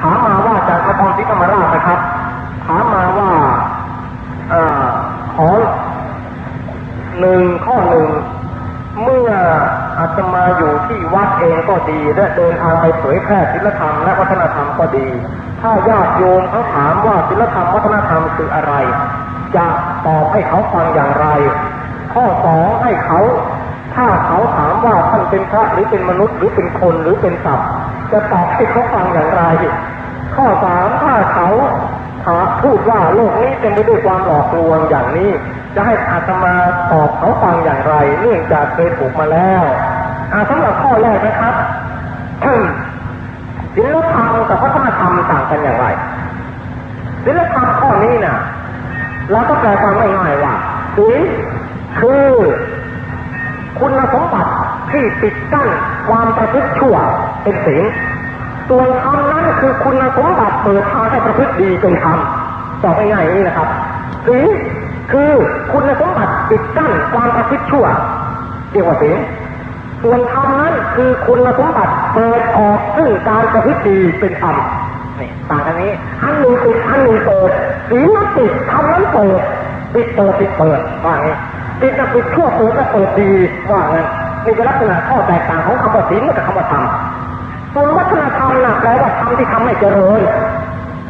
ถามมาว่าจากนครศรีธรรมราชนะครับ ถามมาว่าเอ่อขอหนึ่งข้อหนึ่งเมื่ออาตมาอยู่ที่วัดเองก็ดี และเดินทางไปเผยแพร่ศิลธรรมและวัฒนธรรมก็ดี ถ้าญาติโยมเขาถามว่าศิลธรรมวัฒนธรรมคืออะไร จะตอบให้เขาฟังอย่างไร ข้อสองให้เขาถ้าเขาถามว่าท่านเป็นพระหรือเป็นมนุษย์หรือเป็นคนหรือเป็นสัตว์จะตอบให้เขาฟังอย่างไร ข้อสามถ้าเขาถาพูดว่าโลกนี้เต็มไปด้วยความหลอกลวงอย่างนี้ จะให้อาตมาตอบเขาฟังอย่างไร เนื่องจากเคยถูกมาแล้วอาสำหรับข้อแรกนะครับศิลธรรมกับวัฒนธรรมต่างกันอย่างไรศิลธรรมข้อนี้น่ะเราก็แปลความง่ายๆว่าศีลคือคุณสมบัติที่ปิดกั้นความประพฤติชั่วเป็นศีล ส่วนธรรมนั้นคือคุณสมบัติเปิดทางให้ประพฤติดีเป็นธรรมตอบง่ายๆนี้นะครับศีลคือคุณสมบัติปิดกั้นความประพฤติชั่วเรียกว่าศีลส่วนธรรมนั้นคือคุณสมบัติเปิดออกซึ่งการประพฤติดีเป็นธรรมนี่ต่างกันนี้อันหนึ่งปิดอันหนึ่งเปิดศีลนั้นปิดธรรมนั้นเปิดปิดเปิดปิดเปิดว่าไงปิดกับปิดชั่วเปิดก็เปิดดีว่าไงนี่เป็นลักษณะข้อแตกต่างของคำว่าศีลกับคำว่าธรรมส่วนวัฒนธรรมน่ะ แปลว่าธรรมที่ทำให้เจริญ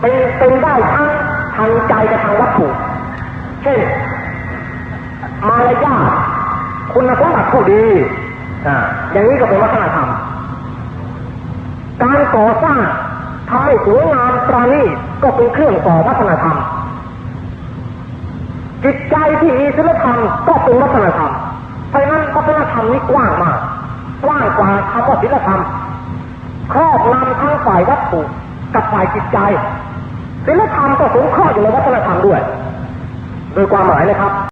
เป็นเป็นได้ทั้งทางใจกับทางวัตถุ เช่น มารยาทคุณสมบัติผู้ดีอ่าอย่างนี้ก็เป็นวัฒนธรรม การก่อสร้างทำให้สวยงามปราณีตก็เป็นเครื่องต่อวัฒนธรรม จิตใจที่มีศีลธรรมก็เป็นวัฒนธรรมเพราะฉะนั้นวัฒนธรรมนี้กว้างมาก กว้างกว่าคำว่าศีลธรรม ครอบงำทั้งฝ่ายวัตถุกับฝ่ายจิตใจศิลธรรมก็สงเคราะห์อยู่ในวัฒนธรรมด้วย โดยความหมายนะครับ